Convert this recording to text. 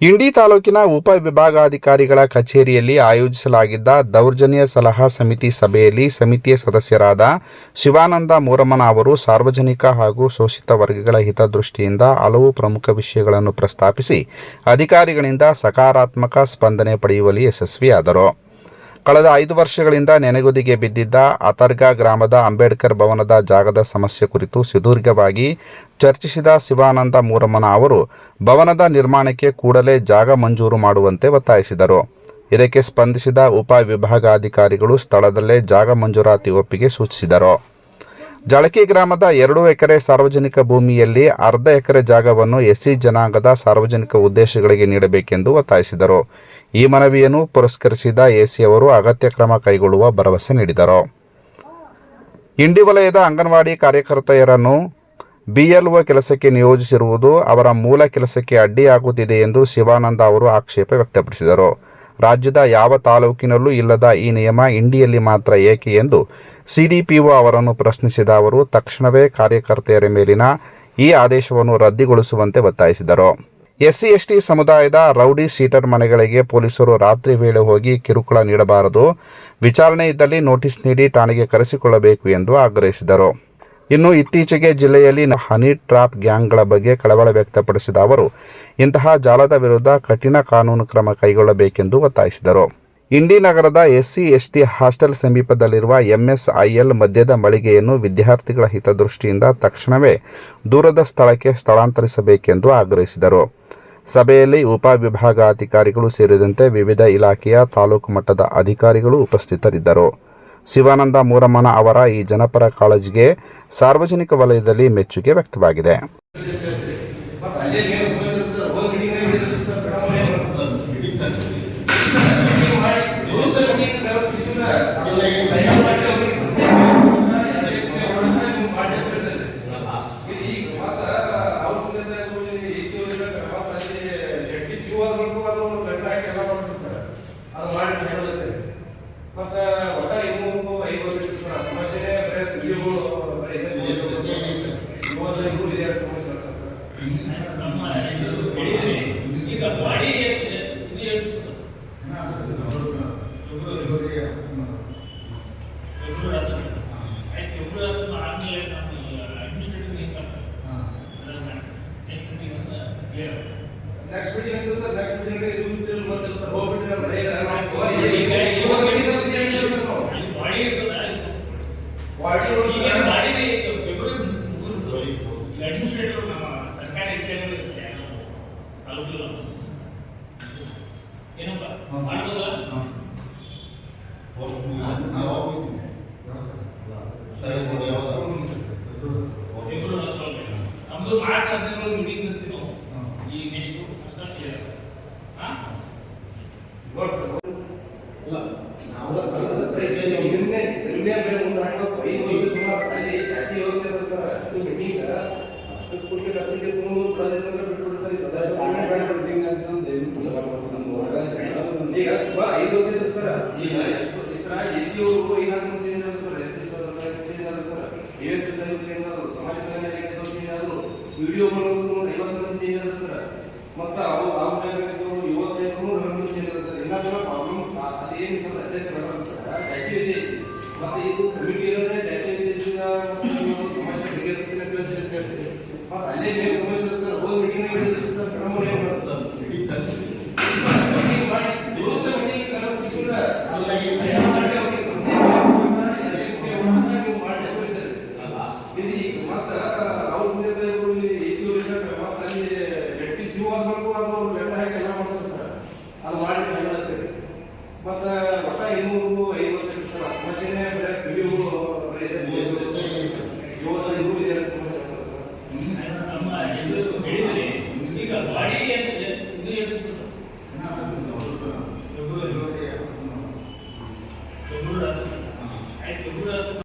ಇಂಡಿ ತಾಲೂಕಿನ ಉಪ ವಿಭಾಗಾಧಿಕಾರಿಗಳ ಕಚೇರಿಯಲ್ಲಿ ಆಯೋಜಿಸಲಾಗಿದ್ದ ದೌರ್ಜನ್ಯ ಸಲಹಾ ಸಮಿತಿ ಸಭೆಯಲ್ಲಿ ಸಮಿತಿಯ ಸದಸ್ಯರಾದ ಶಿವಾನಂದ ಮೂರಮ್ಮನ ಅವರು ಸಾರ್ವಜನಿಕ ಹಾಗೂ ಶೋಷಿತ ವರ್ಗಗಳ ಹಿತದೃಷ್ಟಿಯಿಂದ ಹಲವು ಪ್ರಮುಖ ವಿಷಯಗಳನ್ನು ಪ್ರಸ್ತಾಪಿಸಿ, ಅಧಿಕಾರಿಗಳಿಂದ ಸಕಾರಾತ್ಮಕ ಸ್ಪಂದನೆ ಪಡೆಯುವಲ್ಲಿ ಯಶಸ್ವಿಯಾದರು. ಕಳೆದ ಐದು ವರ್ಷಗಳಿಂದ ನೆನೆಗುದಿಗೆ ಬಿದ್ದಿದ್ದ ಅತರ್ಗಾ ಗ್ರಾಮದ ಅಂಬೇಡ್ಕರ್ ಭವನದ ಜಾಗದ ಸಮಸ್ಯೆ ಕುರಿತು ಸುದೀರ್ಘವಾಗಿ ಚರ್ಚಿಸಿದ ಶಿವಾನಂದ ಮೂರಮ್ಮನ ಅವರು, ಭವನದ ನಿರ್ಮಾಣಕ್ಕೆ ಕೂಡಲೇ ಜಾಗ ಮಂಜೂರು ಮಾಡುವಂತೆ ಒತ್ತಾಯಿಸಿದರು. ಇದಕ್ಕೆ ಸ್ಪಂದಿಸಿದ ಉಪ ವಿಭಾಗಾಧಿಕಾರಿಗಳು ಸ್ಥಳದಲ್ಲೇ ಜಾಗ ಮಂಜೂರಾತಿ ಒಪ್ಪಿಗೆ ಸೂಚಿಸಿದರು. ಜಳಕಿ ಗ್ರಾಮದ ಎರಡು ಎಕರೆ ಸಾರ್ವಜನಿಕ ಭೂಮಿಯಲ್ಲಿ ಅರ್ಧ ಎಕರೆ ಜಾಗವನ್ನು ಎಸ್ಸಿ ಜನಾಂಗದ ಸಾರ್ವಜನಿಕ ಉದ್ದೇಶಗಳಿಗೆ ನೀಡಬೇಕೆಂದು ಒತ್ತಾಯಿಸಿದರು. ಈ ಮನವಿಯನ್ನು ಪುರಸ್ಕರಿಸಿದ ಎಸಿ ಅವರು ಅಗತ್ಯ ಕ್ರಮ ಕೈಗೊಳ್ಳುವ ಭರವಸೆ ನೀಡಿದರು. ಇಂಡಿ ವಲಯದ ಅಂಗನವಾಡಿ ಕಾರ್ಯಕರ್ತೆಯರನ್ನು ಬಿಎಲ್ಒ ಕೆಲಸಕ್ಕೆ ನಿಯೋಜಿಸಿರುವುದು ಅವರ ಮೂಲ ಕೆಲಸಕ್ಕೆ ಅಡ್ಡಿಯಾಗುತ್ತಿದೆ ಎಂದು ಶಿವಾನಂದ ಅವರು ಆಕ್ಷೇಪ ವ್ಯಕ್ತಪಡಿಸಿದರು. ರಾಜ್ಯದ ಯಾವ ತಾಲೂಕಿನಲ್ಲೂ ಇಲ್ಲದ ಈ ನಿಯಮ ಇಂಡಿಯಲ್ಲಿ ಮಾತ್ರ ಏಕೆ ಎಂದು ಸಿಡಿಪಿಒ ಅವರನ್ನು ಪ್ರಶ್ನಿಸಿದ ಅವರು, ತಕ್ಷಣವೇ ಕಾರ್ಯಕರ್ತೆಯರ ಮೇಲಿನ ಈ ಆದೇಶವನ್ನು ರದ್ದುಗೊಳಿಸುವಂತೆ ಒತ್ತಾಯಿಸಿದರು. ಎಸ್ಸಿ, ಎಸ್ಟಿ ಸಮುದಾಯದ ರೌಡಿ ಸೀಟರ್ ಮನೆಗಳಿಗೆ ಪೊಲೀಸರು ರಾತ್ರಿ ವೇಳೆ ಹೋಗಿ ಕಿರುಕುಳ ನೀಡಬಾರದು, ವಿಚಾರಣೆ ಇದ್ದಲ್ಲಿ ನೋಟಿಸ್ ನೀಡಿ ಠಾಣೆಗೆ ಕರೆಸಿಕೊಳ್ಳಬೇಕು ಎಂದು ಆಗ್ರಹಿಸಿದರು. ಇನ್ನು ಇತ್ತೀಚೆಗೆ ಜಿಲ್ಲೆಯಲ್ಲಿ ಹನಿ ಟ್ರಾಪ್ ಗ್ಯಾಂಗ್ಗಳ ಬಗ್ಗೆ ಕಳವಳ ವ್ಯಕ್ತಪಡಿಸಿದ ಅವರು, ಇಂತಹ ಜಾಲದ ವಿರುದ್ಧ ಕಠಿಣ ಕಾನೂನು ಕ್ರಮ ಕೈಗೊಳ್ಳಬೇಕೆಂದು ಒತ್ತಾಯಿಸಿದರು. ಇಂಡಿ ನಗರದ ಎಸ್ಸಿ ಎಸ್ಟಿ ಹಾಸ್ಟೆಲ್ ಸಮೀಪದಲ್ಲಿರುವ ಎಂಎಸ್ಐಎಲ್ ಮದ್ಯದ ಮಳಿಗೆಯನ್ನು ವಿದ್ಯಾರ್ಥಿಗಳ ಹಿತದೃಷ್ಟಿಯಿಂದ ತಕ್ಷಣವೇ ದೂರದ ಸ್ಥಳಕ್ಕೆ ಸ್ಥಳಾಂತರಿಸಬೇಕೆಂದು ಆಗ್ರಹಿಸಿದರು. ಸಭೆಯಲ್ಲಿ ಉಪವಿಭಾಗಾಧಿಕಾರಿಗಳು ಸೇರಿದಂತೆ ವಿವಿಧ ಇಲಾಖೆಯ ತಾಲೂಕು ಮಟ್ಟದ ಅಧಿಕಾರಿಗಳು ಉಪಸ್ಥಿತರಿದ್ದರು. ಶಿವಾನಂದ ಮೂರಮ್ಮನ ಅವರ ಈ ಜನಪರ ಕಾಳಜಿಗೆ ಸಾರ್ವಜನಿಕ ವಲಯದಲ್ಲಿ ಮೆಚ್ಚುಗೆ ವ್ಯಕ್ತವಾಗಿದೆ ಮತ್ತೆ ಒಟ್ಟ ಇನ್ನೂರು ಐದು ವರ್ಷ ಇತ್ತು ಸರ್ ಆ ಸಮಸ್ಯೆನೇ ಬರೀ ವಿಡಿಯೋಗಳು ಬರೀ ಇದೇ ಸಮಸ್ಯೆ ಇವತ್ತು ಇನ್ನೂರು ಇದೆ ಎರಡು ಸಮಸ್ಯೆ ಇರ್ತದೆ ಬಾಡಿ ಎಷ್ಟು ಇದು ಎಷ್ಟು ಫೆಬ್ರವರಿ ಆಯ್ತು ಫೆಬ್ರವರಿ ಆದ್ಮೇಲೆ ನಮ್ಮ ಅಡ್ಮಿನಿಸ್ಟ್ರೇಟಿವ್ ಏನು ನೆಕ್ಸ್ಟ್ ಮೀಟಿಂಗ್ ಅಂತ ಹೇಳಿ ನೆಕ್ಸ್ಟ್ ಮೀಟಿಂಗ್ ಅಂತ ಸರ್ ನೆಕ್ಸ್ಟ್ ಮೀಟಿಂಗ್ ಇದು ಇತ್ತು ಮತ್ತೆ ಸರ್ ಹೋಗ್ಬಿಟ್ರೆ ಬರೀ ಈಗ ಇವಾಗ meeting ಅಂತ ಹೇಳಿಲ್ಲ ಸರ್ ನಾವು ಅಲ್ಲಿ ಬಾಡಿ ಇರ್ತದೆ ಅಲ್ಲಿ ಬಾಡಿ ಒಳಗೆ ಈಗ ಸರ್ ಬಾಡಿನೇ ಫೆಬ್ರವರಿ ಮೂರು ಈಗ ಅಡ್ಮಿನಿಸ್ಟ್ರೇಟಿವ್ ನಮ್ಮ ಸರ್ಕಾರಿ ಇಲಾಖೆಗಳು ತಾಲೂಕು ಏನಪ್ಪ? ಹತ್ತೊಂಬತ್ತು. ನಮ್ದು ಮಾರ್ಚ್ ಹದಿನೇಳು ಮೀಟಿಂಗ್ ಇರ್ತೀವಿ ನಾವು. ಈ ನೆಕ್ಸ್ಟ್ ಅಷ್ಟ ಕ್ಲಿಯರ್ ಹಾ? ನಿನ್ನೆ ನಿನ್ನೆ ಬರೀ ಒಂದು ಹಾಕೋದು ಐದು ವರ್ಷ ಸುಮಾರು ಅಲ್ಲಿ ಜಾತಿ ವ್ಯವಸ್ಥೆ ಸರ್ ಅಷ್ಟು ಮೀಟಿಂಗ್ ಅಷ್ಟು ಅಷ್ಟಕ್ಕೆ ತುಂಬ ಈ ಸದಸ್ಯ ಈಗ ಸುಮಾರು ಐದು ವರ್ಷ ಇದೆ ಸರ್ ಈಗ ಎಷ್ಟು ಸರ್ ಎ ಸಿ ಅವರು ಏನಾದ್ರು ಚೇಂಜ್ ಆದ್ರು ಸರ್ ಎಸ್ ಸಿ ಚೇಂಜ್ ಆದ್ರು sir A S S change ಆದ್ರು ಸಮಾಜ ಕಲ್ಯಾಣ ಇಲಾಖೆ ಚೇಂಜ್ ಆದ್ರು ವಿಡಿಯೋಗಳು ಐವತ್ತು ಮಂದಿ ಮತ್ತು ಸರ್. ಮತ್ತೆ ಅವು ಆ ಯುವ ನಮ್ಮನ್ನು ಚೇಂಜ್ ಆದ್ರು ಸರ್. ಇನ್ನೂ ಪ್ರಾಬ್ಲಮ್ ಅದೇನು ಸರ್ ಅಧ್ಯಕ್ಷ ಸರ್. ಐತಿ ಮತ್ತು ಇದು ಕಮಿಟಿ ಇರೋದ್ರೆ ಜಾತಿ ಸಮಸ್ಯೆ ಬಗೆಹರಿಸ್ತೀನಿ ಅಂತ ಹೇಳ್ತೀನಿ ಮತ್ತು ಅಲ್ಲೇ ಸಮಸ್ಯೆ ಸರ್. ಹೋದ ಮೀಟಿಂಗ್ ಸರ್. ಕ್ರಮ ಏನು ಮಾಡೋದು